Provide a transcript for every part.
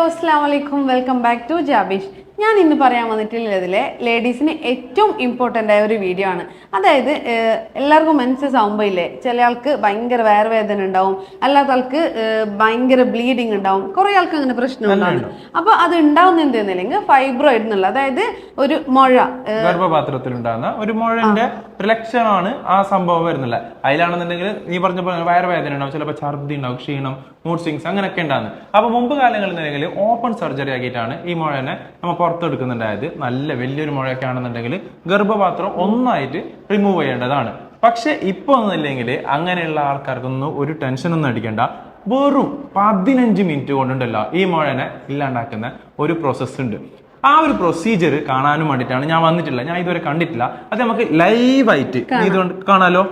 അസ്സാം വലൈക്കും welcome back to ജാബിഷ് ഞാൻ ഇന്ന് പറയാൻ വന്നിട്ടുള്ളതിലെ ലേഡീസിന് ഏറ്റവും ഇമ്പോർട്ടന്റ് ആയ ഒരു വീഡിയോ ആണ്. അതായത് എല്ലാവർക്കും മെൻസസ് ആകുമ്പോൾ ഇല്ലേ ചില ആൾക്ക് ഭയങ്കര വയറുവേദന ഉണ്ടാവും അല്ലാത്ത ആൾക്ക് ഭയങ്കര ബ്ലീഡിങ് ഉണ്ടാവും കുറേ ആൾക്ക് അങ്ങനെ പ്രശ്നം ഉണ്ടാവും. അപ്പോൾ അത് ഉണ്ടാവുന്ന എന്തെന്നില്ലെങ്കിൽ ഫൈബ്രോയിഡ് എന്നുള്ള അതായത് ഒരു മുഴ ഗർഭപാത്രത്തിൽ ഉണ്ടാകുന്ന ഒരു മുഴന്റെ ലക്ഷണമാണ് ആ സംഭവം വരുന്നില്ല അതിലാണെന്നുണ്ടെങ്കിൽ നീ പറഞ്ഞ പോലെ വയറുവേദന ഉണ്ടാവും ചിലപ്പോൾ ഛർദി ഉണ്ടാവും ക്ഷീണം മൂഡ് സ്വിങ്സ് അങ്ങനെയൊക്കെ ഉണ്ടാകുന്നത്. അപ്പൊ മുമ്പ് കാലങ്ങളിൽ നിന്നെങ്കിൽ ഓപ്പൺ സർജറി ആക്കിയിട്ടാണ് ഈ മുഴനെ നമ്മൾ പുറത്തെടുക്കുന്നുണ്ടായത് നല്ല വലിയൊരു മുഴയൊക്കെ ആണെന്നുണ്ടെങ്കിൽ ഗർഭപാത്രം ഒന്നായിട്ട് റിമൂവ് ചെയ്യേണ്ടതാണ്. പക്ഷെ ഇപ്പൊ ഒന്നുമില്ലെങ്കിൽ അങ്ങനെയുള്ള ആൾക്കാർക്കൊന്നും ഒരു ടെൻഷനൊന്നും അടിക്കേണ്ട. വെറും പതിനഞ്ച് മിനിറ്റ് കൊണ്ടുണ്ടല്ലോ ഈ മുഴനെ ഇല്ലാണ്ടാക്കുന്ന ഒരു പ്രോസസ്സ് ഉണ്ട്. ആ ഒരു പ്രൊസീജിയർ കാണാനും വേണ്ടിയിട്ടാണ് ഞാൻ വന്നിട്ടില്ല ഞാൻ ഇതുവരെ കണ്ടിട്ടില്ല. അത് നമുക്ക് ലൈവായിട്ട് ഇതുകൊണ്ട് കാണാലോ?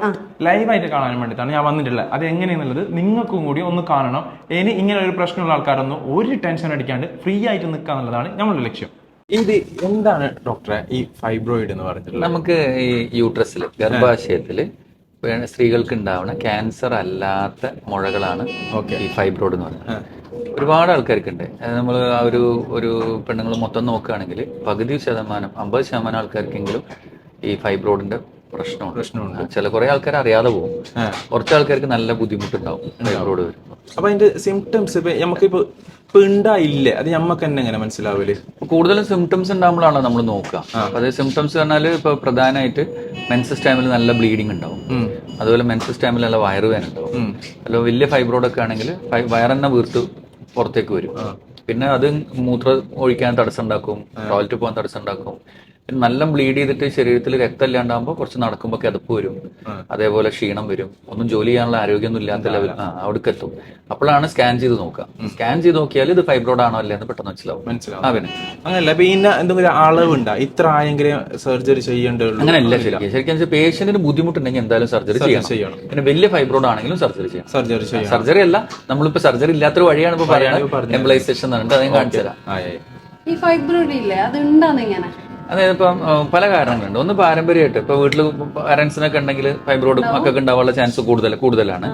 ലൈവായിട്ട് കാണാനും വേണ്ടിയിട്ടാണ് ഞാൻ വന്നിട്ടില്ല അത് എങ്ങനെയെന്നുള്ളത് നിങ്ങൾക്കും കൂടി ഒന്ന് കാണണം. ഇനി ഇങ്ങനെ ഒരു പ്രശ്നമുള്ള ആൾക്കാരൊന്നും ഒരു ടെൻഷൻ അടിക്കാണ്ട് ഫ്രീ ആയിട്ട് നിൽക്കുക എന്നുള്ളതാണ് നമ്മുടെ ലക്ഷ്യം. ഇത് എന്താണ് ഡോക്ടറെ ഈ ഫൈബ്രോയിഡ് എന്ന് പറഞ്ഞിട്ടുള്ളത്? നമുക്ക് ഈ യൂട്രസിൽ ഗർഭാശയത്തിൽ സ്ത്രീകൾക്ക് ഉണ്ടാവുന്ന ക്യാൻസർ അല്ലാത്ത മുഴകളാണ് ഈ ഫൈബ്രോയിഡ് എന്ന് പറയുന്നത് ഒരുപാട് ആൾക്കാർക്കുണ്ട്. നമ്മൾ ആ ഒരു ഒരു പെണ്ണുങ്ങൾ മൊത്തം നോക്കുകയാണെങ്കിൽ പകുതി ശതമാനം അമ്പത് ശതമാനം ആൾക്കാർക്കെങ്കിലും ഈ ഫൈബ്രോയിഡിന്റെ പ്രശ്നമുണ്ട്. പ്രശ്നമുണ്ട്. ചില കുറെ ആൾക്കാർ അറിയാതെ പോകും. കുറച്ച് ആൾക്കാർക്ക് നല്ല ബുദ്ധിമുട്ടുണ്ടാവും ഫൈബ്രോയിഡ് വരും അപ്പൊ അതിന്റെ സിംറ്റംസ് ഇപ്പൊ നമുക്കിപ്പോ ഉണ്ടായില്ലേ അത് നമ്മക്ക് തന്നെ എങ്ങനെ മനസ്സിലാവില്ല കൂടുതലും സിംറ്റംസ് ഉണ്ടാകുമ്പോഴാണ് നമ്മൾ നോക്കുക അത് സിംറ്റംസ് പറഞ്ഞാൽ ഇപ്പൊ പ്രധാനമായിട്ട് മെൻസസ് ടൈമിൽ നല്ല ബ്ലീഡിങ് ഉണ്ടാവും അതുപോലെ മെൻസസ് ടൈമിൽ നല്ല വയറുവേന ഉണ്ടാവും അല്ല വലിയ ഫൈബ്രോയിഡ് ഒക്കെ ആണെങ്കിൽ വയറെണ്ണ വീർത്ത് പുറത്തേക്ക് വരും. പിന്നെ അത് മൂത്ര ഒഴിക്കാൻ തടസ്സം ഉണ്ടാക്കും ടോയ്ലറ്റ് പോകാൻ തടസ്സം ഉണ്ടാക്കും പിന്നെ നല്ല ബ്ലീഡ് ചെയ്തിട്ട് ശരീരത്തിൽ രക്തം ഇല്ലാണ്ടാകുമ്പോൾ കുറച്ച് നടക്കുമ്പോൾ കിതപ്പ് വരും. അതേപോലെ ക്ഷീണം വരും. ഒന്നും ജോലി ചെയ്യാനുള്ള ആരോഗ്യമൊന്നും ഇല്ലാത്ത ലെവൽ ആ അവിടേക്ക് എത്തും. അപ്പോഴാണ് സ്കാൻ ചെയ്ത് നോക്കുക. സ്കാൻ ചെയ്ത് നോക്കിയാൽ ഇത് ഫൈബ്രോഡ് ആണോ അല്ലേ എന്ന് പെട്ടെന്ന് മനസ്സിലാവും. മനസ്സിലാവും. ആ പിന്നെ. അങ്ങനല്ല ഇതിന്റെ എന്തെങ്കിലും അളവുണ്ടാ? ഇത്ര ആയെങ്കിലും സർജറി ചെയ്യേണ്ടത് അങ്ങനെയല്ല ശരിക്കും. ശരിക്കും പേഷ്യന്റിന് ബുദ്ധിമുട്ടുണ്ടെങ്കിൽ എന്തായാലും സർജറി ചെയ്യണം. ചെയ്യണം. പിന്നെ വലിയ ഫൈബ്രോഡ് ആണെങ്കിലും സർജറി ചെയ്യണം. സർജറി ചെയ്യാം സർജറി അല്ല നമ്മളിപ്പോ സർജറി ഇല്ലാത്തൊരു വഴിയാണ് ഇപ്പൊ പറയുന്നത്. എംപ്ലൈസേഷൻ എന്ന് പറഞ്ഞിട്ട് അത് ഞാൻ കാണിച്ചു തരാം ഈ ഫൈബ്രോയിഡ് ഇല്ലേ? അത് ഉണ്ടാകുന്ന ഇങ്ങനെ? അതായത് ഇപ്പം പല കാരണങ്ങളുണ്ട്. ഒന്ന് പാരമ്പര്യമായിട്ട് ഇപ്പൊ വീട്ടിൽ പാരന്റ്സിനൊക്കെ ഉണ്ടെങ്കിൽ ഫൈബ്രോയിഡ് ഒക്കെ ഉണ്ടാവാനുള്ള ചാൻസ് കൂടുതൽ കൂടുതലാണ്.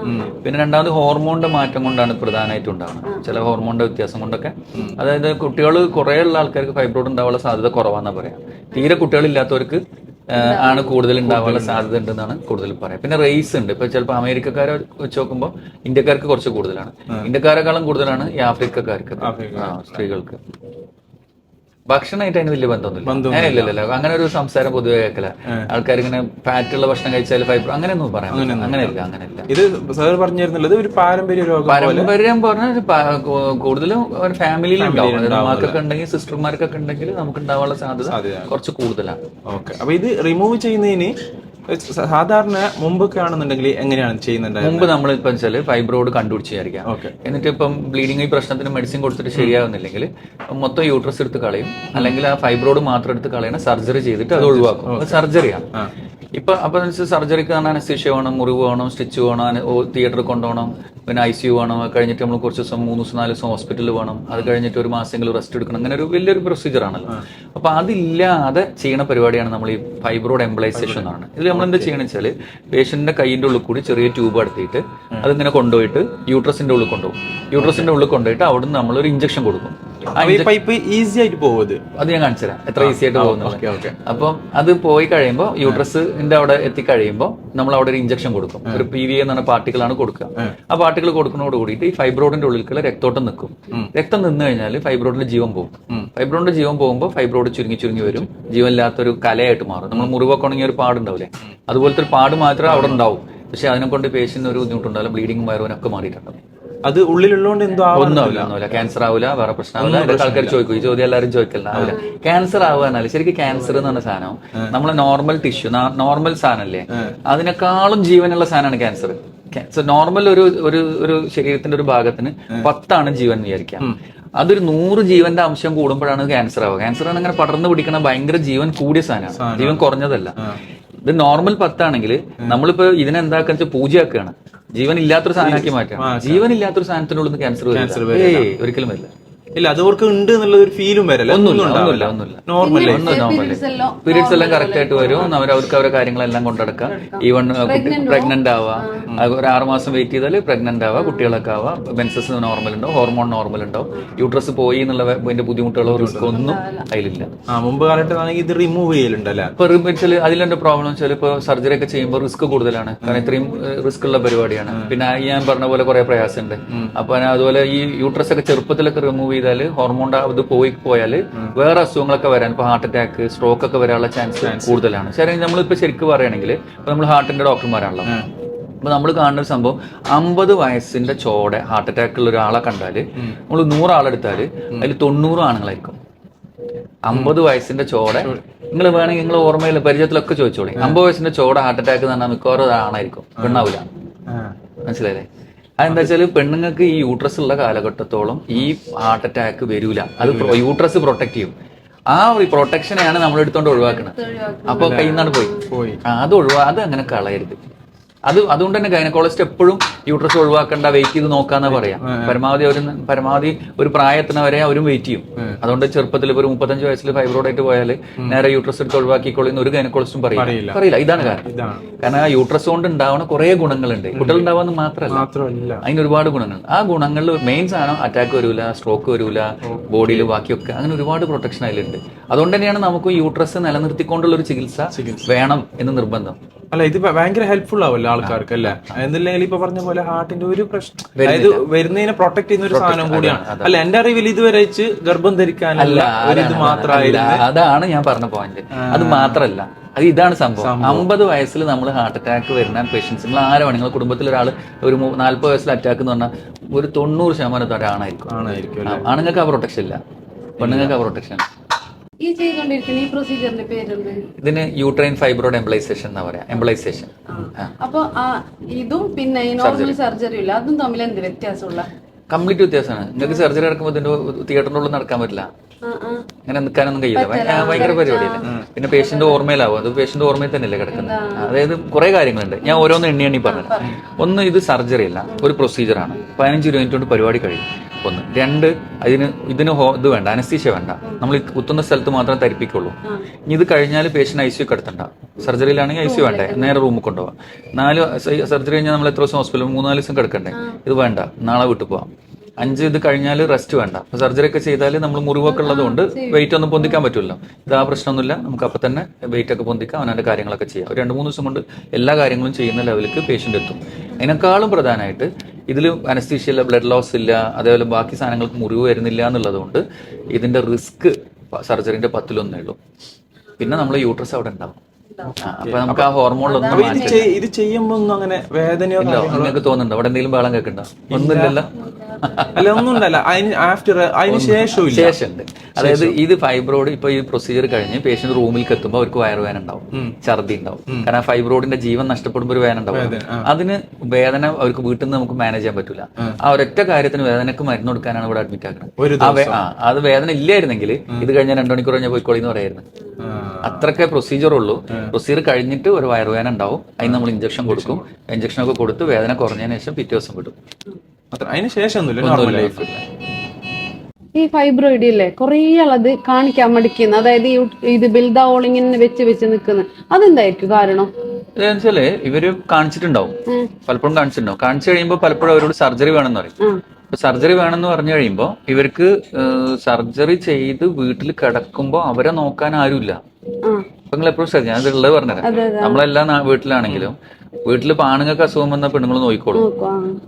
പിന്നെ രണ്ടാമത് ഹോർമോണിന്റെ മാറ്റം കൊണ്ടാണ് പ്രധാനമായിട്ടും ഉണ്ടാവുന്നത്. ചില ഹോർമോണിന്റെ വ്യത്യാസം കൊണ്ടൊക്കെ. അതായത് കുട്ടികൾ കുറേ ഉള്ള ആൾക്കാർക്ക് ഫൈബ്രോയിഡ് ഉണ്ടാവാനുള്ള സാധ്യത കുറവാന്നാ പറയാം. തീരെ കുട്ടികളില്ലാത്തവർക്ക് ആണ് കൂടുതൽ ഉണ്ടാവാനുള്ള സാധ്യത ഉണ്ടെന്നാണ് കൂടുതൽ പറയാം. പിന്നെ റേസ് ഉണ്ട്. ഇപ്പൊ ചിലപ്പോൾ അമേരിക്കക്കാരെ വെച്ച് നോക്കുമ്പോൾ ഇന്ത്യക്കാർക്ക് കുറച്ച് കൂടുതലാണ്. ഇന്ത്യക്കാരെക്കാളും കൂടുതലാണ് ഈ ആഫ്രിക്കക്കാർക്ക്. ആ, സ്ത്രീകൾക്ക്. ഭക്ഷണമായിട്ട് അതിന് വലിയ ബന്ധമൊന്നുമില്ല. ഇല്ല അങ്ങനെ ഒരു സംസാരം പൊതുവെ കേൾക്കില്ല. ആൾക്കാർ ഇങ്ങനെ ഫാറ്റ് ഉള്ള ഭക്ഷണം കഴിച്ചാൽ ഫൈബർ അങ്ങനെയൊന്നും പറയാം അങ്ങനെയില്ല അങ്ങനെയില്ല. ഇത് സാർ ഒരു പാരമ്പര്യ രോഗം പാരമ്പര്യം പറഞ്ഞാൽ കൂടുതലും ഒരു ഫാമിലിയിൽ ഉണ്ടാവും. ഉണ്ടെങ്കിൽ സിസ്റ്റർമാർക്കൊക്കെ ഉണ്ടെങ്കിൽ നമുക്ക് ഉണ്ടാവാനുള്ള സാധ്യത കുറച്ച് കൂടുതലാണ്. ഓക്കെ. അപ്പൊ ഇത് റിമൂവ് ചെയ്യുന്നതിന് സാധാരണ മുമ്പൊക്കെ ആണെന്നുണ്ടെങ്കിൽ എങ്ങനെയാണ് ചെയ്യുന്നുണ്ടായത് മുമ്പ് നമ്മൾ ഇപ്പം വെച്ചാൽ ഫൈബ്രോയിഡ് കണ്ടുപിടിച്ചായിരിക്കാം. ഓക്കെ. എന്നിട്ട് ഇപ്പം ബ്ലീഡിങ് ഈ പ്രശ്നത്തിന് മെഡിസിൻ കൊടുത്തിട്ട് ശരിയാവുന്നില്ലെങ്കിൽ മൊത്തം യൂട്രസ് എടുത്ത് കളയും. അല്ലെങ്കിൽ ആ ഫൈബ്രോയിഡ് മാത്രം എടുത്ത് കളയണ സർജറി ചെയ്തിട്ട് അത് ഒഴിവാക്കും. അത് സർജറിയാണ് ഇപ്പൊ അപ്പൊ സർജറിക്ക് അനസ്തീഷ്യ വേണം മുറിവ് വേണം സ്റ്റിച്ച് വേണം തിയേറ്ററിൽ കൊണ്ടുപോകണം പിന്നെ ഐ സി യു വേണം അത് കഴിഞ്ഞിട്ട് നമ്മൾ കുറച്ച് ദിവസം മൂന്ന് ദിവസം നാല് ദിവസം ഹോസ്പിറ്റലിൽ വേണം. അത് കഴിഞ്ഞിട്ട് ഒരു മാസമെങ്കിലും റെസ്റ്റ് എടുക്കണം. അങ്ങനെ ഒരു വലിയൊരു പ്രൊസീജിയർ ആണല്ലോ. അപ്പൊ അതില്ലാതെ ചെയ്യുന്ന പരിപാടിയാണ് നമ്മൾ ഈ ഫൈബ്രോയിഡ് എംപ്ലൈസേഷൻ ആണ് ഇതിൽ നമ്മൾ എന്താ ചെയ്യണമെന്ന് വെച്ചാൽ പേഷ്യന്റിന്റെ കൈയിന്റെ ഉള്ളിൽ കൂടി ചെറിയ ട്യൂബ് എടുത്തിട്ട് അതിങ്ങനെ കൊണ്ടുപോയിട്ട് യൂട്രസിന്റെ ഉള്ളിൽ കൊണ്ടുപോകും. യൂട്രസിന്റെ ഉള്ളിൽ കൊണ്ടുപോയിട്ട് അവിടുന്ന് നമ്മളൊരു ഇഞ്ചക്ഷൻ കൊടുക്കും. പൈപ്പ് ഈസി ആയിട്ട് പോകുന്നത് അത് ഞാൻ കാണിച്ചു തരാം. എത്ര ഈസി ആയിട്ട് പോകുന്നത്. അപ്പം അത് പോയി കഴിയുമ്പോൾ യൂട്രസിന്റെ അവിടെ എത്തിക്കഴിയുമ്പോൾ നമ്മൾ അവിടെ ഒരു ഇഞ്ചക്ഷൻ കൊടുക്കും. ഒരു പി വി എന്ന് പറഞ്ഞ ആണ് കൊടുക്കുക. ആ. പാർട്ടിക്കിൾ കൊടുക്കുന്നതോട് കൂടിയിട്ട് ഈ ഫൈബ്രോഡിന്റെ ഉള്ളിലേക്കുള്ള രക്തോട്ടം നിൽക്കും. രക്തം നിന്ന് കഴിഞ്ഞാൽ ഫൈബ്രോഡിന്റെ ജീവൻ പോകും. ഫൈബ്രോഡിന്റെ ജീവൻ പോകുമ്പോൾ ഫൈബ്രോഡ് ചുരുങ്ങി ചുരുങ്ങി വരും. ജീവനില്ലാത്തൊരു കലയായിട്ട് മാറും. നമ്മൾ മുറിവൊക്കെ ഉണങ്ങിയ ഒരു പാടുണ്ടാവില്ലേ അതുപോലത്തെ ഒരു പാട് മാത്രമേ അവിടെ ഉണ്ടാവും. പക്ഷെ അതിനെ കൊണ്ട് പേഷ്യന്റിന് ഒരു ബുദ്ധിമുട്ടുണ്ടാവില്ല. ബ്ലീഡിങ് വയറുവനൊക്കെ മാറിയിട്ടുണ്ടാവും അത് ഉള്ളിലുള്ളതുകൊണ്ട് എന്തോ ഒന്നും ആവില്ല ഒന്നുമില്ല. ക്യാൻസർ ആവില്ല വേറെ പ്രശ്നമാവില്ല ഇതൊക്കെ ആൾക്കാർ ചോദിക്കും ഈ ചോദ്യം എല്ലാവരും ചോദിക്കില്ല. ആവില്ല ക്യാൻസർ ആവുക ശരിക്കും ക്യാൻസർ എന്ന് പറഞ്ഞ സാധനം നമ്മളെ നോർമൽ ടിഷ്യൂ നോർമൽ സാധനല്ലേ? അതിനേക്കാളും ജീവനുള്ള സാധനമാണ് ക്യാൻസർ ക്യാൻസർ നോർമൽ ഒരു ഒരു ഒരു ശരീരത്തിന്റെ ഒരു ഭാഗത്തിന് പത്താണ് ജീവൻ വിചാരിക്കാം അതൊരു നൂറ് ജീവന്റെ അംശം കൂടുമ്പോഴാണ് ക്യാൻസർ ആവുക. ക്യാൻസർ ആണ് അങ്ങനെ പടർന്നു പിടിക്കണ ഭയങ്കര ജീവൻ കൂടിയ സാധനമാണ്. ജീവൻ കുറഞ്ഞതല്ല. ഇത് നോർമൽ പത്താണെങ്കിൽ നമ്മളിപ്പോ ഇതിനെന്താക്കാന്ന് വെച്ചാൽ പൂജയാക്കുകയാണ്. ജീവൻ ഇല്ലാത്തൊരു സാധനമാക്കി മാറ്റാം. ജീവൻ ഇല്ലാത്തൊരു സാധനത്തിനുള്ളിൽ ക്യാൻസർ വരില്ല. ഒരിക്കലും വരില്ല. ഇല്ല അത് അവർക്ക് ഉണ്ട് എന്നുള്ള ഒരു ഫീലും വരല്ല. നോർമൽ പീരീഡ്സ് എല്ലാം കറക്റ്റ് ആയിട്ട് വരും. അവർ അവർക്ക് അവരുടെ കാര്യങ്ങളെല്ലാം കൊണ്ടെടുക്കാം ഈവൺ പ്രഗ്നന്റ് ആവാം. അത് ഒരു ആറ് മാസം വെയിറ്റ് ചെയ്താൽ പ്രഗ്നന്റ് ആവാം കുട്ടികളൊക്കെ ആവാം. ബെൻസസ് നോർമൽ ഉണ്ടാവും ഹോർമോൺ നോർമൽ ഉണ്ടാവും. യൂട്രസ് പോയി എന്നുള്ള അതിന്റെ ബുദ്ധിമുട്ടുകളോ റിസ്ക് ഒന്നും അതിലില്ല. ആ മുമ്പ് കാലത്താണെങ്കിൽ ഇത് റിമൂവ് ചെയ്യലുണ്ടല്ലേ ഇപ്പൊ അതിലെന്റെ പ്രോബ്ലം വെച്ചാൽ ഇപ്പൊ സർജറി ഒക്കെ ചെയ്യുമ്പോൾ റിസ്ക് കൂടുതലാണ്. കാരണം ഇത്രയും റിസ്ക് ഉള്ള പരിപാടിയാണ്. പിന്നെ ഞാൻ പറഞ്ഞ പോലെ കുറെ പ്രയാസമുണ്ട്. അപ്പൊ ഞാൻ അതുപോലെ ഈ യൂട്രസ് ഒക്കെ ചെറുപ്പത്തിലൊക്കെ റിമൂവ് ചെയ്താൽ ഹോർമോൺ ഇത് പോയി പോയാൽ വേറെ അസുഖങ്ങളൊക്കെ വരാൻ ഇപ്പൊ ഹാർട്ട് അറ്റാക്ക് സ്ട്രോക്ക് ഒക്കെ വരാനുള്ള ചാൻസ് കൂടുതലാണ്. ശരി നമ്മളിപ്പോ ശരിക്കും പറയുകയാണെങ്കിൽ ഇപ്പൊ നമ്മൾ ഹാർട്ടിന്റെ ഡോക്ടർമാരാണല്ലോ അപ്പൊ നമ്മൾ കാണുന്ന ഒരു സംഭവം അമ്പത് വയസ്സിന്റെ ചോടെ ഹാർട്ട് അറ്റാക്ക് ഉള്ള ഒരാളെ കണ്ടാൽ നമ്മൾ നൂറാളെടുത്താൽ അതിൽ തൊണ്ണൂറ് ആണുങ്ങളായിരിക്കും. അമ്പത് വയസ്സിന്റെ ചോടെ നിങ്ങൾ വേണമെങ്കിൽ നിങ്ങൾ ഓർമ്മയിൽ പരിചയത്തിലൊക്കെ ചോദിച്ചോളി. അമ്പത് വയസ്സിന്റെ ചോടെ ഹാർട്ട് അറ്റാക്ക് എന്ന് പറഞ്ഞാൽ മിക്കവാറും ആണായിരിക്കും പെണ്ണാവില്ല മനസ്സിലായില്ലേ? അതെന്താ വെച്ചാൽ പെണ്ണുങ്ങൾക്ക് ഈ യൂട്രസ് ഉള്ള കാലഘട്ടത്തോളം ഈ ഹാർട്ട് അറ്റാക്ക് വരൂല. അത് യൂട്രസ് പ്രൊട്ടക്ട് ചെയ്യും. ആ ഒരു പ്രൊട്ടക്ഷനെയാണ് നമ്മൾ എടുത്തോണ്ട് ഒഴിവാക്കുന്നത് അപ്പൊ കയ്യിൽ നിന്നാണ് പോയി. അത് ഒഴിവാ അത് അങ്ങനെ കളയരുത്. അത് അതുകൊണ്ട് തന്നെ ഗൈനക്കോളജിസ്റ്റ് എപ്പോഴും യൂട്രസ് ഒഴിവാക്കേണ്ട വെയിറ്റ് ചെയ്ത് നോക്കാന്നാ പറയാം. പരമാവധി ഒരു പരമാവധി ഒരു പ്രായത്തിനവരെ അവരും വെയിറ്റ് ചെയ്യും. അതുകൊണ്ട് ചെറുപ്പത്തിൽ ഒരു മുപ്പത്തഞ്ച് വയസ്സിൽ ഫൈബ്രോയിഡ് ആയിട്ട് പോയാൽ നേരെ യൂട്രസ് എടുത്ത് ഒഴിവാക്കിക്കൊള്ളുന്ന ഒരു ഗൈനക്കോളജിസ്റ്റും പറയില്ല. പറയില്ല. ഇതാണ് കാരണം. കാരണം ആ യൂട്രസ് കൊണ്ട് ഉണ്ടാവുന്ന കുറെ ഗുണങ്ങളുണ്ട്. കുട്ടികൾ ഉണ്ടാവാന്ന് മാത്രമല്ല. അതിന് ഒരുപാട് ഗുണങ്ങളുണ്ട് ആ ഗുണങ്ങളിൽ മെയിൻ സാധനം അറ്റാക്ക് വരൂല സ്ട്രോക്ക് വരൂല ബോഡിയിൽ ബാക്കിയൊക്കെ അങ്ങനെ ഒരുപാട് പ്രൊട്ടക്ഷൻ അതിലുണ്ട്. അതുകൊണ്ട് തന്നെയാണ് നമുക്ക് യൂട്രസ് നിലനിർത്തിക്കൊണ്ടുള്ള ഒരു ചികിത്സ. വേണം എന്ന് നിർബന്ധം. അല്ല ഇത് ഭയങ്കര ഹെൽപ്ഫുൾ ആവല്ലോ ആൾക്കാർക്ക് അല്ലെ എന്തില്ലെങ്കിൽ ഇപ്പൊ പറഞ്ഞ പോലെ ഹാർട്ടിന്റെ ഒരു പ്രശ്നം? അതായത് വരുന്നതിനെ പ്രൊട്ടക്ട് ചെയ്യുന്ന ഒരു സാധനം കൂടിയാണ്. അല്ല എന്റെ അറിവിൽ ഇതുവരെ വെച്ച് ഗർഭം ധരിക്കാനല്ല അല്ല ഇത് മാത്രമായില്ല അതാണ് ഞാൻ പറഞ്ഞ പോയിന്റ് അത് മാത്രല്ല അത് ഇതാണ് സംഭവം. അമ്പത് വയസ്സിൽ നമ്മൾ ഹാർട്ട് അറ്റാക്ക് വരുന്ന പേഷ്യൻസ് നിങ്ങൾ ആരാണ് നിങ്ങൾ കുടുംബത്തിൽ ഒരാൾ ഒരു നാല്പത് വയസ്സിൽ അറ്റാക്ക് എന്ന് പറഞ്ഞാൽ ഒരു തൊണ്ണൂറ് ശതമാനത്തോടെ ആണായിരിക്കും ആണുങ്ങൾക്ക് ആ പ്രൊട്ടക്ഷൻ ഇല്ല. പെണ്ണുങ്ങൾക്ക് ആ പ്രൊട്ടക്ഷൻ ഈ ചെയ്തുകൊണ്ടിരിക്കുന്ന ഈ പ്രൊസീജിയറിന്റെ പേരെന്ത്? ഇതിന് യൂട്രൈൻ ഫൈബ്രോഡ് എംപ്ലൈസേഷൻ എന്നാ പറയാ. എംപ്ലൈസേഷൻ അപ്പൊ ഇതും പിന്നെ നോർമൽ സർജറി ഇല്ല. അതും തമ്മിൽ എന്ത് വ്യത്യാസമുള്ള? കംപ്ലീറ്റ് വ്യത്യാസമാണ്. നിങ്ങൾക്ക് സർജറി നടക്കുമ്പോൾ ഇതിന്റെ തിയേറ്ററിനുള്ളിൽ നടക്കാൻ പറ്റില്ല. അങ്ങനെ നിൽക്കാനൊന്നും കഴിയില്ല. ഭയങ്കര പരിപാടിയില്ല? പിന്നെ പേഷ്യന്റ് ഓർമ്മയിലാവും. അത് പേഷ്യന്റ് ഓർമ്മയിൽ തന്നെയല്ലേ കിടക്കുന്നത്. അതായത് കുറെ കാര്യങ്ങളുണ്ട്. ഞാൻ ഓരോന്ന് എണ്ണി എണ്ണി പറഞ്ഞു ഒന്ന് ഇത് സർജറി അല്ല. ഒരു പ്രൊസീജിയറാണ് പതിനഞ്ച് മിനിറ്റ് കൊണ്ട് പരിപാടി കഴിയും. ഒന്ന്. രണ്ട് അതിന് ഇതിന് ഹോ- ഇത് വേണ്ട അനസ്തീഷ്യ വേണ്ട. നമ്മൾ ഈ കുത്തുന്ന സ്ഥലത്ത് മാത്രം തരിപ്പിക്കുള്ളൂ. ഇനി ഇത് കഴിഞ്ഞാൽ പേഷ്യന്റ് ഐ സി കിടത്തണ്ട സർജറിയിലാണെങ്കിൽ ഐ സി വേണ്ടേ? നേരെ റൂമിൽ കൊണ്ടുപോകാം നാല് സർജറി കഴിഞ്ഞാൽ നമ്മൾ എത്ര ദിവസം ഹോസ്പിറ്റലിൽ മൂന്നാൽ ദിവസം കിടക്കണ്ടേ? ഇത് വേണ്ട. നാളെ വിട്ടുപോകാം പോവാം. അഞ്ച് ഇത് കഴിഞ്ഞാൽ റെസ്റ്റ് വേണ്ട. അപ്പൊ സർജറി ഒക്കെ ചെയ്താൽ നമ്മൾ മുറിവൊക്കെ ഉള്ളതുകൊണ്ട് വെയിറ്റ് ഒന്നും പൊന്തിക്കാൻ പറ്റില്ല ഇത് ആ പ്രശ്നമൊന്നുമില്ല. നമുക്ക് അപ്പൊ തന്നെ വെയിറ്റ് ഒക്കെ പൊന്തിക്കാം. അവനവന്റെ കാര്യങ്ങളൊക്കെ ചെയ്യാം. ഒരു രണ്ട് മൂന്ന് ദിവസം കൊണ്ട് എല്ലാ കാര്യങ്ങളും ചെയ്യുന്ന ലെവലിലേക്ക് പേഷ്യന്റ് എത്തും. അതിനേക്കാളും പ്രധാനമായിട്ട് ഇതിൽ അനസ്തീഷ്യ ഇല്ല ബ്ലഡ് ലോസ് ഇല്ല അതേപോലെ ബാക്കി സാധനങ്ങൾക്ക് മുറിവ് വരുന്നില്ല എന്നുള്ളതുകൊണ്ട് ഇതിന്റെ റിസ്ക് സർജറിന്റെ പത്തിലൊന്നേ ഉള്ളൂ. പിന്നെ നമ്മൾ യൂട്രസ് അവിടെ ഉണ്ടാവും. അപ്പൊ നമുക്ക് ആ ഹോർമോണിലൊന്നും അപ്പൊ ഇത് ഇത് ചെയ്യുമ്പോ ഒന്നും അങ്ങനെ വേദനയോ നിങ്ങൾക്ക് തോന്നുന്നുണ്ടോ? അവിടെ എന്തെങ്കിലും ബഹളം കേൾക്കണ്ടോ ഒന്നുമില്ലല്ലോ? അല്ല ഒന്നും ഉണ്ടല്ല അതിന് ആഫ്റ്റർ അതിന് ശേഷം ശേഷമുണ്ട്. അതായത് ഇത് ഫൈബ്രോയിഡ് ഇപ്പൊ ഈ പ്രൊസീജിയർ കഴിഞ്ഞ് പേഷ്യന്റ് റൂമിലേക്ക് എത്തുമ്പോൾ അവർക്ക് വയറുവേദന ഉണ്ടാവും ഛർദി ഉണ്ടാവും. കാരണം ആ ഫൈബ്രോയിഡിന്റെ ജീവൻ നഷ്ടപ്പെടുമ്പോൾ ഒരു വേദന ഉണ്ടാവും. അതിന് വേദന അവർക്ക് വീട്ടിൽ നിന്ന് നമുക്ക് മാനേജ് ചെയ്യാൻ പറ്റില്ല ആ. ഒരൊറ്റ കാര്യത്തിന് വേദനക്ക് മരുന്ന് കൊടുക്കാനാണ് ഇവിടെ അഡ്മിറ്റ് ആക്കുന്നത്. അത് വേദന ഇല്ലായിരുന്നെങ്കിൽ ഇത് കഴിഞ്ഞാൽ രണ്ടു മണിക്കൂർ കഴിഞ്ഞാൽ പോയിക്കോളി എന്ന് പറയായിരുന്നു. അത്രക്കെ പ്രൊസീജിയർ ഉള്ളൂ. പ്രൊസീജിയർ കഴിഞ്ഞിട്ട് ഒരു വയറുവേദന ഉണ്ടാവും. അതിന് നമ്മൾ ഇഞ്ചക്ഷൻ കൊടുക്കും. ഇഞ്ചക്ഷൻ ഒക്കെ കൊടുത്ത് വേദന കുറഞ്ഞതിന് ശേഷം പിറ്റേ ദിവസം വിടും. അതിന് ശേഷം ഈ ഫൈബ്രോയിഡ് അല്ലേ കുറേ ആളത് കാണിക്കാൻ മടിക്കുന്നു അതായത് ഈ ഇത് ബിൽഡാവോളിങ്ങനെ വെച്ച് വെച്ച് നിൽക്കുന്നു. അതെന്തായിരിക്കും കാരണം? വെച്ചാൽ ഇവർ കാണിച്ചിട്ടുണ്ടാവും. പലപ്പോഴും കാണിച്ചിട്ടുണ്ടാവും. കാണിച്ചു കഴിയുമ്പോൾ പലപ്പോഴും അവരോട് സർജറി വേണമെന്ന് പറയും. ആ. അപ്പൊ സർജറി വേണമെന്ന് പറഞ്ഞു കഴിയുമ്പോൾ ഇവർക്ക് സർജറി ചെയ്ത് വീട്ടിൽ കിടക്കുമ്പോൾ അവരെ നോക്കാൻ ആരുമില്ല. നിങ്ങൾ എപ്പോഴും ശ്രദ്ധ ഞാൻ ഉള്ളത് പറഞ്ഞുതരാം. നമ്മളെല്ലാം വീട്ടിലാണെങ്കിലും വീട്ടിൽ ഇപ്പൊ ആണുങ്ങൾക്ക് അസുഖം വന്ന പെണ്ണുങ്ങൾ നോക്കിക്കോളും.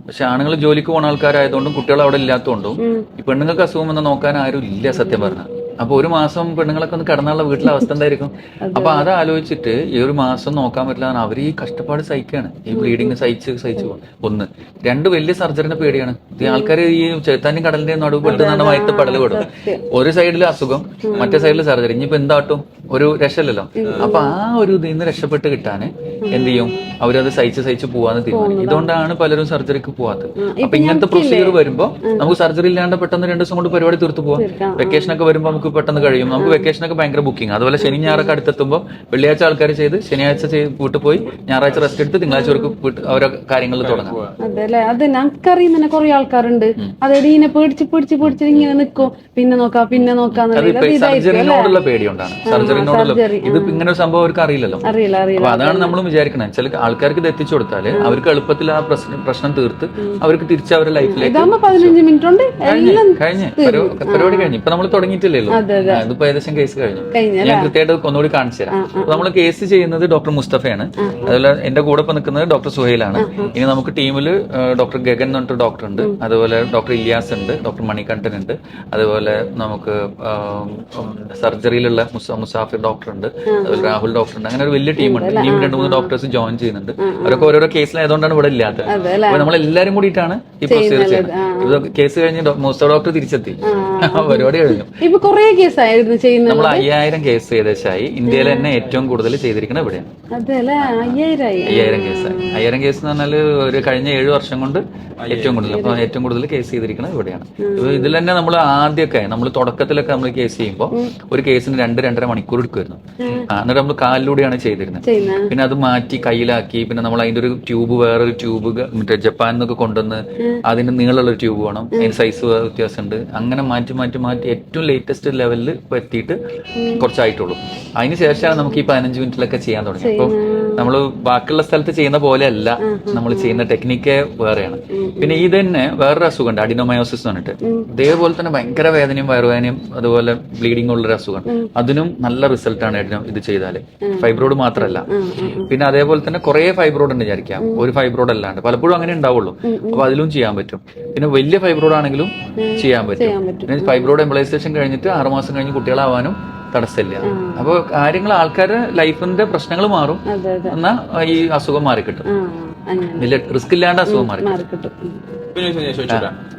പക്ഷെ ആണുങ്ങൾ ജോലിക്ക് പോണ ആൾക്കാരായതുകൊണ്ടും കുട്ടികൾ അവിടെ ഇല്ലാത്തതുകൊണ്ടും ഈ പെണ്ണുങ്ങൾക്ക് അസുഖം വന്ന നോക്കാൻ ആരും ഇല്ല സത്യം പറഞ്ഞ. അപ്പൊ ഒരു മാസം പെണ്ണുങ്ങളൊക്കെ ഒന്ന് കിടന്നുള്ള വീട്ടിലെ അവസ്ഥ എന്തായിരിക്കും? അപ്പൊ അത് ആലോചിച്ചിട്ട് ഈ ഒരു മാസം നോക്കാൻ പറ്റില്ല അവർ ഈ കഷ്ടപ്പാട് സഹിക്കാണ്. ഈ ബ്ലീഡിങ് സഹിച്ച് സഹിച്ചു ഒന്ന്. രണ്ട് വലിയ സർജറിന്റെ പേടിയാണ്. ഈ ആൾക്കാർ ഈ ചേത്താനും കടലിന്റെ നടുവ് പെട്ട് നടന്ന വയറ്റ് പടൽ പെടും. ഒരു സൈഡിൽ അസുഖം മറ്റേ സൈഡിൽ സർജറി. ഇനിയിപ്പോ എന്താട്ടും? ഒരു രക്ഷയില്ലല്ലോ. അപ്പൊ ആ ഒരു ഇതിൽ നിന്ന് രക്ഷപ്പെട്ട് കിട്ടാന് എന്ത് ചെയ്യും അവരത് സഹിച്ച് സഹിച്ച് പോവാന്ന് തീരുമാനിക്കും. ഇതുകൊണ്ടാണ് പലരും സർജറിക്ക് പോവാത്തത്. അപ്പൊ ഇങ്ങനത്തെ പ്രൊസീജിയർ വരുമ്പോ നമുക്ക് സർജറി ഇല്ലാണ്ട് പെട്ടെന്ന് രണ്ടു ദിവസം കൊണ്ട് പരിപാടി തീർത്തു പോവാം. വെക്കേഷൻ ഒക്കെ വരുമ്പോൾ നമുക്ക് പെട്ടെന്ന് കഴിയും. നമുക്ക് വെക്കേഷൻ ഒക്കെ ഭയങ്കര ബുക്കിംഗ് അതുപോലെ ശനി ഞായറൊക്കെ അടുത്തെത്തുമ്പോൾ വെള്ളിയാഴ്ച ആൾക്കാർ ചെയ്ത് ശനിയാഴ്ച ചെയ്ത് വീട്ടിൽ പോയി ഞായറാഴ്ച റെസ്റ്റ് എടുത്ത് തിങ്കളാഴ്ച അവർക്ക് വീട്ട് ഓരോ കാര്യങ്ങൾ തുടങ്ങാം. അതെ അല്ലെ അത് നമുക്കറിയുന്ന തന്നെ കുറെ ആൾക്കാരുണ്ട്. അതായത് ഇങ്ങനെ പേടിച്ച് പേടിച്ച് പേടിച്ച് ഇങ്ങനെ നിൽക്കും പിന്നെ നോക്കാം പിന്നെ നോക്കാം സർജറിനോടുള്ള പേടിയുണ്ടാണ്. സർജറിനോടുള്ള ഇത് ഇങ്ങനെ ഒരു സംഭവം അവർക്ക് അറിയില്ലല്ലോ. അറിയില്ല അറിയില്ല. അപ്പൊ അതാണ് നമ്മൾ വിചാരിക്കണത് ചില ആൾക്കാർക്ക് ഇത് എത്തിച്ചു കൊടുത്താൽ അവർക്ക് എളുപ്പത്തിൽ ആ പ്രശ്നം പ്രശ്നം തീർത്ത് അവർക്ക് തിരിച്ച് അവരുടെ ലൈഫിലേക്ക് പതിനഞ്ച് മിനിറ്റ് കഴിഞ്ഞ് പരിപാ- പരിപാടി കഴിഞ്ഞു. ഇപ്പൊ നമ്മൾ തുടങ്ങിയിട്ടില്ലല്ലോ. അതിപ്പോ ഏകദേശം കേസ് കഴിഞ്ഞു. ഞാൻ കൃത്യമായിട്ട് ഒന്നുകൂടി കാണിച്ചു തരാം. നമ്മൾ കേസ് ചെയ്യുന്നത് ഡോക്ടർ മുസ്തഫയാണ്. അതുപോലെ എന്റെ കൂടെ ഇപ്പൊ നിൽക്കുന്നത് ഡോക്ടർ സുഹൈലാണ്. ഇനി നമുക്ക് ടീമിൽ ഡോക്ടർ ഗഗൻ എന്ന് പറഞ്ഞിട്ട് ഡോക്ടർ ഉണ്ട്. അതുപോലെ ഡോക്ടർ ഇലിയാസ് ഉണ്ട് ഡോക്ടർ മണികണ്ഠൻ ഉണ്ട്. അതുപോലെ നമുക്ക് സർജറിയിലുള്ള മുസാഫിർ ഡോക്ടർ ഉണ്ട്. അതുപോലെ രാഹുൽ ഡോക്ടർ ഉണ്ട്. അങ്ങനെ ഒരു വലിയ ടീമുണ്ട് ടീം രണ്ട് മൂന്ന് ഡോക്ടേഴ്സ് ജോയിൻ ചെയ്യുന്നുണ്ട്. അവരൊക്കെ ഓരോരോ കേസിലായതുകൊണ്ടാണ് ഇവിടെ ഇല്ലാത്തത്. അപ്പൊ നമ്മൾ എല്ലാരും കൂടിയിട്ടാണ് ഈ പ്രൊസീജിയർ കേസ് കഴിഞ്ഞ് ഡോ- ഡോക്ടർ തിരിച്ചെത്തി. പരിപാടി കഴിഞ്ഞു. ഇപ്പൊ കൊറേ കേസായിരുന്നു ചെയ്യുന്നത്. നമ്മൾ അയ്യായിരം കേസ് ഏകദേശമായി ഇന്ത്യയിൽ തന്നെ ഏറ്റവും കൂടുതൽ ചെയ്തിരിക്കുന്നത് ഇവിടെയാണ്. അയ്യായിരം കേസ് അയ്യായിരം കേസ് എന്ന് പറഞ്ഞാൽ ഒരു കഴിഞ്ഞ ഏഴ് വർഷം കൊണ്ട് ഏറ്റവും കൂടുതൽ അപ്പൊ ഏറ്റവും കൂടുതൽ കേസ് ചെയ്തിരിക്കുന്നത് ഇവിടെയാണ്. ഇതിൽ തന്നെ നമ്മൾ ആദ്യമൊക്കെ നമ്മൾ തുടക്കത്തിലൊക്കെ നമ്മൾ കേസ് ചെയ്യുമ്പോൾ ഒരു കേസിന് രണ്ട് രണ്ടര മണിക്കൂർ എടുക്കുമായിരുന്നു. എന്നിട്ട് നമ്മൾ കാലിലൂടെയാണ് ചെയ്തിരുന്നത്. പിന്നെ അത് മാറ്റി കയ്യിലാക്കി. പിന്നെ നമ്മൾ അതിന്റെ ഒരു ട്യൂബ് വേറൊരു ട്യൂബ് മറ്റേ ജപ്പാനിൽ നിന്നൊക്കെ കൊണ്ടുവന്ന് അതിന്റെ നീളമുള്ള ഒരു ട്യൂബ് വേണം. അതിന് സൈസ് വ്യത്യാസമുണ്ട്. അങ്ങനെ മാറ്റി മാറ്റി മാറ്റി ഏറ്റവും ലേറ്റസ്റ്റ് ലെവലിൽ എത്തിയിട്ട് കുറച്ചായിട്ടുള്ളൂ. അതിന് ശേഷമാണ് നമുക്ക് ഈ പതിനഞ്ച് മിനിറ്റിലൊക്കെ ചെയ്യാൻ തുടങ്ങി അപ്പം നമ്മൾ ബാക്കിയുള്ള സ്ഥലത്ത് ചെയ്യുന്ന പോലെയല്ല നമ്മൾ ചെയ്യുന്ന ടെക്നിക്ക് വേറെയാണ്. പിന്നെ ഇത് തന്നെ വേറൊരു അസുഖമുണ്ട് അഡിനോമയോസിസ് എന്ന് പറഞ്ഞിട്ട്. ഇതേപോലെ തന്നെ ഭയങ്കര വേദനയും വയറുവേദനയും അതുപോലെ ബ്ലീഡിംഗ് ഉള്ളൊരു അസുഖം അതിനും നല്ല റിസൾട്ടാണ് അഡിനോ ഇത് ചെയ്താൽ. ഫൈബ്രോഡ് മാത്രമല്ല. പിന്നെ അതേപോലെ തന്നെ കുറെ ഫൈബ്രോഡ് ഉണ്ട് വിചാരിക്കാം. ഒരു ഫൈബ്രോഡ് അല്ലാണ്ട്. പലപ്പോഴും അങ്ങനെ ഉണ്ടാവുള്ളൂ. അപ്പൊ അതിലും ചെയ്യാൻ പറ്റും. പിന്നെ വലിയ ഫൈബ്രോഡ് ആണെങ്കിലും ചെയ്യാൻ പറ്റും. പിന്നെ ഫൈബ്രോഡ് എംപ്ലൈസേഷൻ കഴിഞ്ഞിട്ട് ആറുമാസം കഴിഞ്ഞ് കുട്ടികളാവാനും തടസ്സമില്ല. അപ്പോൾ കാര്യങ്ങൾ ആൾക്കാരുടെ ലൈഫിന്റെ പ്രശ്നങ്ങൾ മാറും. അതെ അതെ. എന്നാ ഈ അസുഖം മാറിക്കിട്ടും. വലിയ റിസ്ക് ഇല്ലാണ്ട് അസുഖം മാറി മാറിക്കിട്ടും.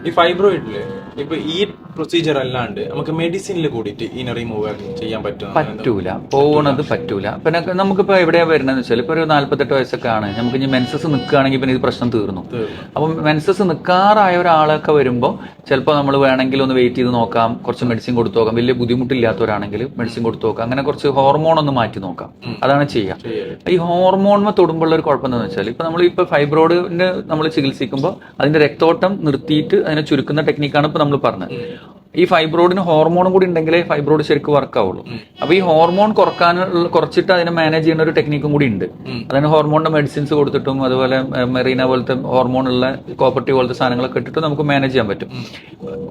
ഈ ഫൈബ്രോയിഡിൽ ഇപ്പൊ ഈ പ്രൊസീജിയർ അല്ലാണ്ട് നമുക്ക് മെഡിസിനിൽ കൂടിയിട്ട് ഇതിനെ റിമൂവ് ചെയ്യാൻ പറ്റും പറ്റൂല. പോകണത് പറ്റൂല. പിന്നെ നമുക്കിപ്പോ എവിടെയാ വരുന്നതെന്ന് വെച്ചാൽ ഇപ്പൊ ഒരു നാല്പത്തെട്ട് വയസ്സൊക്കെ ആണ് നമുക്ക് ഇനി മെൻസസ് നിൽക്കുകയാണെങ്കിൽ പിന്നെ ഇത് പ്രശ്നം തീർന്നു. അപ്പൊ മെൻസസ് നിൽക്കാറായ ഒരാളൊക്കെ വരുമ്പോൾ ചിലപ്പോൾ നമ്മൾ വേണമെങ്കിൽ ഒന്ന് വെയിറ്റ് ചെയ്ത് നോക്കാം. കുറച്ച് മെഡിസിൻ കൊടുത്തു നോക്കാം. വലിയ ബുദ്ധിമുട്ടില്ലാത്തവരാണെങ്കിൽ മെഡിസിൻ കൊടുത്തു നോക്കാം. അങ്ങനെ കുറച്ച് ഹോർമോൺ ഒന്ന് മാറ്റി നോക്കാം. അതാണ് ചെയ്യുക ഈ ഹോർമോണിന് തൊടുമ്പോഴുള്ള ഒരു കുഴപ്പം എന്താണെന്ന് വെച്ചാൽ ഇപ്പൊ നമ്മൾ ഇപ്പൊ ഫൈബ്രോയിഡിന് നമ്മൾ ചികിത്സിക്കുമ്പോൾ അതിന്റെ രക്തോട്ടം നിർത്തിയിട്ട് അതിനെ ചുരുക്കുന്ന ടെക്നിക്കാണ് ഇപ്പൊ നമ്മൾ പറഞ്ഞത്. ഈ ഫൈബ്രോയിഡിന് ഹോർമോണും കൂടി ഉണ്ടെങ്കിലേ ഫൈബ്രോയിഡ് ശരിക്കും വർക്ക് ആവുള്ളൂ. അപ്പൊ ഈ ഹോർമോൺ കുറക്കാനുള്ള കുറച്ചിട്ട് അതിനെ മാനേജ് ചെയ്യുന്ന ഒരു ടെക്നിക്കും കൂടി ഉണ്ട്. അതിന് ഹോർമോണിന്റെ മെഡിസിൻസ് കൊടുത്തിട്ടും അതുപോലെ മെറീന പോലത്തെ ഹോർമോൺ ഉള്ള കോപ്പർട്ടി പോലത്തെ സാധനങ്ങളൊക്കെ ഇട്ടിട്ട് നമുക്ക് മാനേജ് ചെയ്യാൻ പറ്റും.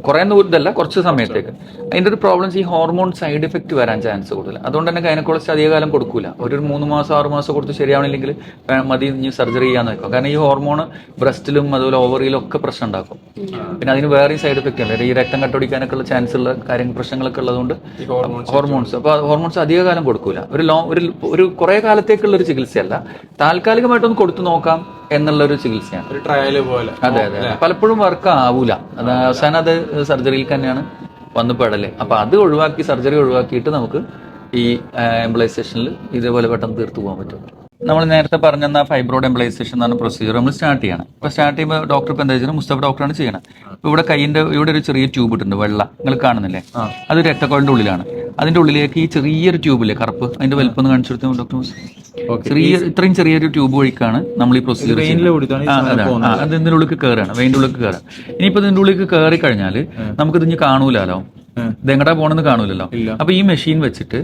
കുറെ ദൂരത്തല്ല കുറച്ച് സമയത്തേക്ക്. അതിന്റെ ഒരു പ്രോബ്ലംസ് ഈ ഹോർമോൺ സൈഡ് എഫക്ട് വരാൻ ചാൻസ് കൂടുതൽ. അതുകൊണ്ട് തന്നെ ഗൈനക്കോളജിസ്റ്റ് അധികകാലം കൊടുക്കൂല. ഒരു മൂന്ന് മാസം ആറ് മാസം കൊടുത്ത് ശരിയാവണില്ലെങ്കിൽ മതി ഇനി സർജറി ചെയ്യാന്ന് വെക്കും. കാരണം ഈ ഹോർമോൺ ബ്രസ്റ്റിലും അതുപോലെ ഓവറിയിലും ഒക്കെ പ്രശ്നം ഉണ്ടാക്കും. പിന്നെ അതിന് വേറെ സൈഡ് എഫക്റ്റ് ഉണ്ട്. ഈ രക്തം കട്ടൊടിക്കാനൊക്കെ ഉള്ള ചാൻസ് ഉള്ള കാര്യങ്ങൾ പ്രശ്നങ്ങളൊക്കെ ഉള്ളതുകൊണ്ട് ഹോർമോൺസ് അപ്പൊ ഹോർമോൺസ് അധികകാലം കൊടുക്കൂല. ഒരു ലോ ഒരു ഒരു കുറെ കാലത്തേക്കുള്ള ഒരു ചികിത്സയല്ല. താൽക്കാലികമായിട്ടൊന്ന് കൊടുത്തു നോക്കാം എന്നുള്ള ഒരു ചികിത്സയാണ്. ഒരു ട്രയൽ പോലെ. അതെ അതെ. പലപ്പോഴും വർക്ക് ആവൂല. അത് അവസാനം അത് സർജറിയിൽ തന്നെയാണ് വന്നു പെടൽ. അപ്പൊ അത് ഒഴിവാക്കി സർജറി ഒഴിവാക്കിയിട്ട് നമുക്ക് ഈ എംപ്ലൈസേഷനിൽ ഇതേപോലെ പെട്ടെന്ന് തീർത്തു പോകാൻ പറ്റും. നമ്മൾ നേരത്തെ പറഞ്ഞ ഫൈബ്രോഡ് എംപ്ലൈസേഷൻ എന്ന് പറഞ്ഞ പ്രൊസീജിയർ നമ്മൾ സ്റ്റാർട്ട് ചെയ്യണം. ഇപ്പൊ സ്റ്റാർട്ട് ചെയ്യുമ്പോൾ ഡോക്ടർ ഇപ്പൊ എന്താ വെച്ചാൽ മുസ്തഫ ഡോക്ടറാണ് ചെയ്യണം. ഇപ്പൊ ഇവിടെ കൈയിന്റെ ഇവിടെ ഒരു ചെറിയ ട്യൂബ് ഇട്ടുണ്ട് വെള്ള. നിങ്ങൾ കാണുന്നില്ലേ? അത് രക്തക്കോളിന്റെ ഉള്ളിലാണ്. അതിന്റെ ഉള്ളിലേക്ക് ഈ ചെറിയൊരു ട്യൂബില്ലേ കറുപ്പ്? അതിന്റെ വലുപ്പം ഒന്ന് കാണിച്ചു കൊടുത്തു ഡോക്ടർ ചെറിയ ഇത്രയും ചെറിയൊരു ട്യൂബ് വഴിക്കാണ് നമ്മൾ ഈ പ്രൊസീജിയർ അത് ഉള്ളിൽ കയറാണ് വെയിന്റെ ഉള്ളിൽ കയറാം ഇനിയിപ്പോ ഇതിന്റെ ഉള്ളിൽ കയറി കഴിഞ്ഞാൽ നമുക്ക് ഇതിന് ഇനി കാണൂലോ ഇത് എങ്ങടാ പോണെന്ന് കാണൂലല്ലോ. അപ്പൊ ഈ മെഷീൻ വെച്ചിട്ട്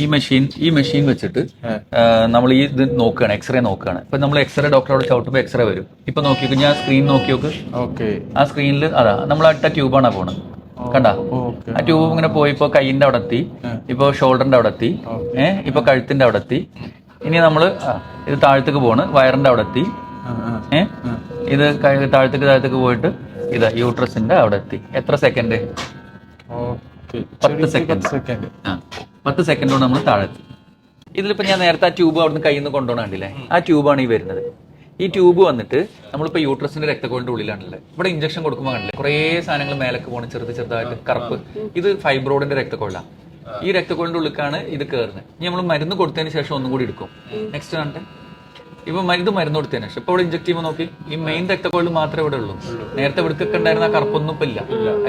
ഈ മെഷീൻ ഈ മെഷീൻ വെച്ചിട്ട് നമ്മൾ ഈ ഇത് നോക്കുകയാണ് എക്സ്റേ നോക്കുകയാണ് ഇപ്പൊ നമ്മൾ എക്സ്റേ ഡോക്ടറോട് ചവിട്ടുമ്പോൾ എക്സ്റേ വരും. ഇപ്പൊ നോക്കി ഞാൻ സ്ക്രീൻ നോക്കി നോക്ക് ഓക്കെ. ആ സ്ക്രീനിൽ അതാ നമ്മൾ അട്ട ട്യൂബാണ് പോണത്. കണ്ട? ആ ട്യൂബ് ഇങ്ങനെ പോയി ഇപ്പൊ കൈയിന്റെ അവിടെ എത്തി ഇപ്പൊ ഷോൾഡറിന്റെ അവിടെ എത്തി ഏഹ് ഇപ്പൊ കഴുത്തിന്റെ അവിടെ എത്തി. ഇനി നമ്മൾ ഇത് താഴത്തേക്ക് പോണ് വയറിന്റെ അവിടെ എത്തി ഏഹ് ഇത് താഴത്തേക്ക് താഴത്തേക്ക് പോയിട്ട് ഇതാ യൂട്രസിന്റെ അവിടെ എത്തി. എത്ര സെക്കൻഡ് പത്ത് സെക്കൻഡ് ആ പത്ത് സെക്കൻഡ് കൊണ്ട് നമ്മൾ താഴെത്തി. ഇതിലിപ്പോ ഞാൻ നേരത്തെ ആ ട്യൂബ് അവിടുന്ന് കയ്യിൽ നിന്ന് കൊണ്ടുപോകണം കണ്ടില്ലേ ആ ട്യൂബാണ് ഈ വരുന്നത്. ഈ ട്യൂബ് വന്നിട്ട് നമ്മളിപ്പോ യൂട്രസിന്റെ രക്തക്കോളിന്റെ ഉള്ളിലാണല്ലേ? ഇവിടെ ഇഞ്ചക്ഷൻ കൊടുക്കുമ്പോൾ കണ്ടില്ലേ? കുറേ സാധനങ്ങൾ മേലേക്ക് പോകണം ചെറുത് ചെറുതായിട്ട് കറുപ്പ്. ഇത് ഫൈബ്രോഡിന്റെ രക്തക്കോളാണ് ഈ രക്തക്കോളിന്റെ ഉള്ളിലേക്കാണ് ഇത് കയറുന്നത് ഇനി നമ്മൾ മരുന്ന് കൊടുത്തതിന് ശേഷം ഒന്നും കൂടി എടുക്കും. നെക്സ്റ്റ് കണ്ടേ ഇപ്പൊ ഇത് മരുന്ന് കൊടുത്തതിന് പക്ഷെ ഇപ്പൊ ഇവിടെ ഇഞ്ചക്ട് ചെയ്യുമ്പോൾ നോക്കി ഈ മെയിൻ രക്തക്കോളിൽ മാത്രമേ ഇവിടെ ഉള്ളൂ. നേരത്തെ ഇവിടേക്കൊക്കെ ഉണ്ടായിരുന്ന ആ കറുപ്പൊന്നും ഇപ്പൊ ഇല്ല.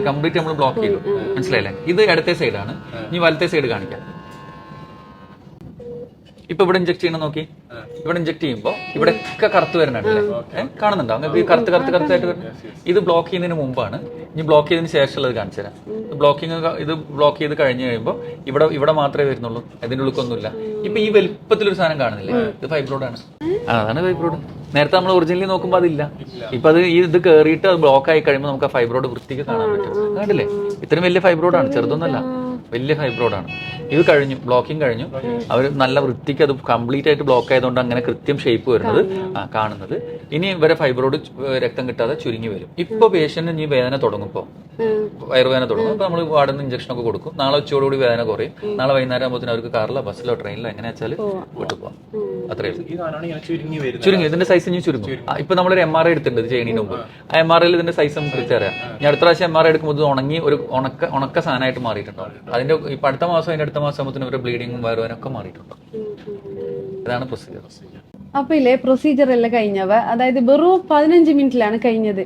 കംപ്ലീറ്റ് നമ്മൾ ബ്ലോക്ക് ചെയ്തു. മനസ്സിലായില്ലേ? ഇത് ഇടത്തെ സൈഡാണ് ഇനി വലത്തെ സൈഡ് കാണിക്കാം. ഇപ്പൊ ഇവിടെ ഇഞ്ചക്ട് ചെയ്യണം നോക്കി. ഇവിടെ ഇഞ്ചക്ട് ചെയ്യുമ്പോൾ ഇവിടെ ഒക്കെ കറുത്ത് വരണല്ലേ കാണുന്നുണ്ടോ? അങ്ങനെ ഈ കറുത്ത് കറുത്ത് കറുത്തായിട്ട് വരുന്നത്? ഇത് ബ്ലോക്ക് ചെയ്യുന്നതിന് മുമ്പാണ്. ഇനി ബ്ലോക്ക് ചെയ്തതിന് ശേഷമുള്ളത് കാണിച്ചു തരാം. ബ്ലോക്കിങ് ഇത് ബ്ലോക്ക് ചെയ്ത് കഴിഞ്ഞ് കഴിയുമ്പോൾ ഇവിടെ ഇവിടെ മാത്രമേ വരുന്നുള്ളൂ. അതിന്റെ ഉള്ളിക്കൊന്നുമില്ല. ഇപ്പൊ ഈ വലിപ്പത്തിലൊരു സാധനം കാണുന്നില്ലേ? ഇത് ഫൈബ്രോഡ് ആണ്. അതാണ് ഫൈബ്രോഡ് നേരത്തെ നമ്മൾ ഒറിജിനലി നോക്കുമ്പോൾ അതില്ല. ഇപ്പൊ അത് ഈ ഇത് കയറിയിട്ട് അത് ബ്ലോക്ക് ആയി കഴിയുമ്പോൾ നമുക്ക് ആ ഫൈബ്രോഡ് വൃത്തിക്ക് കാണാൻ പറ്റും. കണ്ടില്ലേ? ഇത്രയും വലിയ ഫൈബ്രോഡാണ് ചെറുതൊന്നല്ല വലിയ ഫൈബ്രോഡാണ് ഇത് കഴിഞ്ഞു ബ്ലോക്കിംഗ് കഴിഞ്ഞു. അവർ നല്ല വൃത്തിക്ക് അത് കംപ്ലീറ്റ് ആയിട്ട് ബ്ലോക്ക് ആയതുകൊണ്ട് അങ്ങനെ കൃത്യം ഷേപ്പ് വരുന്നത് കാണുന്നത്. ഇനി ഇവരെ ഫൈബ്രോഡ് രക്തം കിട്ടാതെ ചുരുങ്ങി വരും. ഇപ്പൊ പേഷ്യന്റ് ഇനി വേദന തുടങ്ങും ഇപ്പൊ. വയറുവേദന തുടങ്ങും. അപ്പോൾ നമ്മൾ വാർഡിൽ ഇഞ്ചക്ഷൻ ഒക്കെ കൊടുക്കും. നാളെ ഉച്ചയോടുകൂടി വേദന കുറയും. നാളെ വൈകുന്നേരം ആകുമ്പോൾ അവർക്ക് കാറിലോ ബസ്സിലോ ട്രെയിനിലോ എങ്ങനെ വെച്ചാൽ വീട്ടിൽ പോകാം അത്രേ ചുരുങ്ങി ഇതിന്റെ സൈസ് ഇനി ചുരുങ്ങും. ഇപ്പൊ നമ്മളൊരു എം ആർ ഐ എടുത്തിട്ടുണ്ട് ഇത് ചെയ്യുന്നതിന് മുമ്പ്. ആ എം ആർ ഐയിൽ ഇതിന്റെ സൈസ് നമുക്ക് തിരിച്ചറിയാം. ഞാൻ അടുത്ത പ്രാവശ്യം എം ആർ ഐ എടുക്കുമ്പോൾ ഉണങ്ങി ഒരു ഉണക്ക ഉണക്ക സാധനമായിട്ട് മാറിയിട്ടുണ്ടാവും. അതിന്റെ ഇപ്പൊ അടുത്ത മാസം അതിന്റെ അടുത്ത മാസം ആകുമ്പോൾ ഒരു ബ്ലീഡിങ്ങും വയറുവാനൊക്കെ മാറിയിട്ടുണ്ടാവും ഇതാണ് പ്രൊസീജിയർ അപ്പൊ ഇല്ലേ പ്രൊസീജിയർ എല്ലാം കഴിഞ്ഞവ? അതായത് വെറും പതിനഞ്ച് മിനിറ്റിലാണ് കഴിഞ്ഞത്.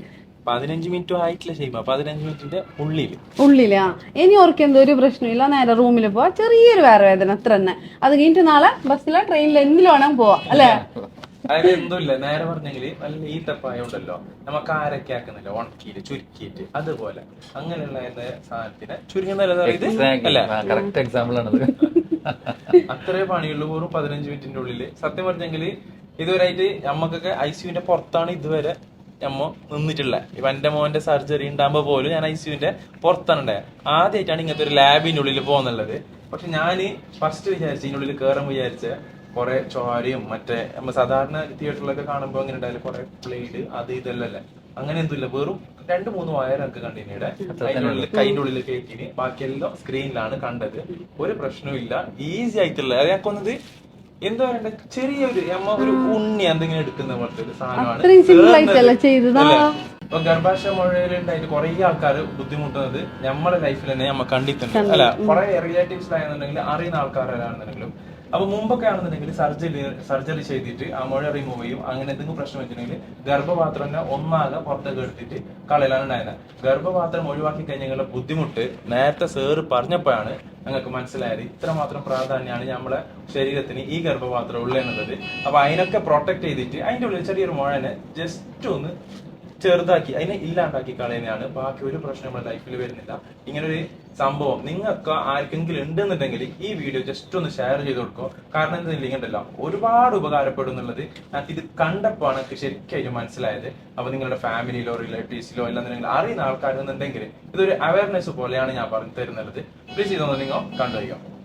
പതിനഞ്ച് മിനിറ്റ് ആയിട്ടില്ല ചെയ്യുമ്പോ പതിനഞ്ച് മിനിറ്റിന്റെ ഉള്ളിൽ ഉള്ളിലാ ഇനി ഓർക്ക് എന്തോ ഒരു പ്രശ്നമില്ല. നേരെ റൂമിൽ പോവാ. ചെറിയൊരു വേറെ വേദന അത്ര തന്നെ. അത് കഴിഞ്ഞിട്ട് നാളെ ബസ്സിലോ ട്രെയിനിലോ എന്തിലോ വേണം പോവാ. അല്ലേ? അതായത് എന്തുമില്ല നേരെ പറഞ്ഞെങ്കിൽ നല്ല ഈ ഈത്തപ്പായുണ്ടല്ലോ നമുക്ക് ആരൊക്കെ ആക്കുന്നില്ല ഉണക്കിയിട്ട് ചുരുക്കിയിട്ട് അതുപോലെ. അങ്ങനെയുള്ള സാധനത്തിന് ചുരുങ്ങുന്ന എക്സാമ്പിൾ ആണത്. അത്രേ പണിയുള്ളൂ. വെറും പതിനഞ്ച് മിനിറ്റിന്റെ ഉള്ളിൽ. സത്യം പറഞ്ഞെങ്കിൽ ഇതുവരെയായിട്ട് നമ്മക്കൊക്കെ ഐ സിയുവിന്റെ പുറത്താണ് ഇതുവരെ നമ്മ നിന്നിട്ടുള്ളത് ഇപ്പൊ എന്റെ മോന്റെ സർജറി ഉണ്ടാകുമ്പോ പോലും ഞാൻ ഐ സിയുവിന്റെ പുറത്താണ് ഉണ്ടായത് ആദ്യമായിട്ടാണ് ഇങ്ങനത്തെ ഒരു ലാബിന്റെ ഉള്ളിൽ പോകുന്നുള്ളത്. പക്ഷെ ഞാൻ ഫസ്റ്റ് വിചാരിച്ചു ഇതിനുള്ളിൽ കയറാൻ വിചാരിച്ച കുറെ ചോരയും മറ്റേ നമ്മ സാധാരണ തിയേറ്ററിലൊക്കെ കാണുമ്പോൾ അങ്ങനെ ഉണ്ടായാലും കുറെ പ്ലേഡ് അത് ഇതല്ലല്ലേ? അങ്ങനെ എന്തുമില്ല വെറും രണ്ട് മൂന്ന് വയറൊക്കെ കണ്ടിന്യൂടെ അതിനുള്ളിൽ ഉള്ളിൽ കൈന്റെ ഉള്ളിൽ കേക്കിന് ബാക്കിയെല്ലാം സ്ക്രീനിലാണ് കണ്ടത്. ഒരു പ്രശ്നവും ഇല്ല. ഈസി ആയിട്ടുള്ള ഞങ്ങൾക്കൊന്നത് എന്താ പറയണ്ട? ചെറിയൊരു അമ്മ ഒരു ഉണ്ണി എന്തെങ്കിലും എടുക്കുന്ന പോലത്തെ ഒരു സാധനമാണ്? ഇപ്പൊ ഗർഭാശയ മുഴയിലുണ്ടായിട്ട് കുറെ ആൾക്കാർ ബുദ്ധിമുട്ടുന്നത്. നമ്മുടെ ലൈഫിൽ തന്നെ നമ്മൾ കണ്ടിട്ടുണ്ട്. അല്ല കുറെ റിലേറ്റീവ്സ് ആയെന്നുണ്ടെങ്കിൽ അറിയുന്ന ആൾക്കാരാണെന്നുണ്ടെങ്കിലും അപ്പൊ മുമ്പൊക്കെ ആണെന്നുണ്ടെങ്കിൽ സർജറി സർജറി ചെയ്തിട്ട് ആ മുഴ റിമൂവ് ചെയ്യും. അങ്ങനെ എന്തെങ്കിലും പ്രശ്നം വെച്ചിട്ടുണ്ടെങ്കിൽ ഗർഭപാത്രം ഒന്നാകെ പുറത്തേക്ക് എടുത്തിട്ട് കളയലാണ് ഉണ്ടായത് ഗർഭപാത്രം ഒഴിവാക്കി കഴിഞ്ഞാൽ ബുദ്ധിമുട്ട് നേരത്തെ സേറ് പറഞ്ഞപ്പോഴാണ് ഞങ്ങൾക്ക് മനസ്സിലായത്. ഇത്രമാത്രം പ്രാധാന്യമാണ് നമ്മളെ ശരീരത്തിന് ഈ ഗർഭപാത്രം ഉള്ളത് അപ്പൊ അതിനൊക്കെ പ്രൊട്ടക്ട് ചെയ്തിട്ട് അതിന്റെ ഉള്ളിൽ ചെറിയൊരു മുഴനെ ജസ്റ്റ് ഒന്ന് ചെറുതാക്കി അതിനെ ഇല്ലാണ്ടാക്കി കളയുന്നതാണ്. ബാക്കി ഒരു പ്രശ്നം നമ്മുടെ ലൈഫിൽ വരുന്നില്ല. ഇങ്ങനൊരു സംഭവം. നിങ്ങൾക്ക് ആർക്കെങ്കിലും ഉണ്ടെന്നുണ്ടെങ്കിൽ ഈ വീഡിയോ ജസ്റ്റ് ഒന്ന് ഷെയർ ചെയ്ത് കൊടുക്കുക കാരണം എന്താ ഉണ്ടല്ലോ ഒരുപാട് ഉപകാരപ്പെടും എന്നുള്ളത് ഞാൻ ഇത് കണ്ടപ്പോൾ എനിക്ക് ശരിക്കും മനസ്സിലായത്. അപ്പൊ നിങ്ങളുടെ ഫാമിലിയിലോ റിലേറ്റീവ്സിലോ അല്ലെന്നുണ്ടെങ്കിൽ അറിയുന്ന ആൾക്കാരെന്നുണ്ടെങ്കിൽ ഇതൊരു അവയർനെസ് പോലെയാണ് ഞാൻ പറഞ്ഞു തരുന്നത്. പ്ലീസ് ഇതൊന്ന് നിങ്ങൾ കണ്ടുവയ്ക്കാം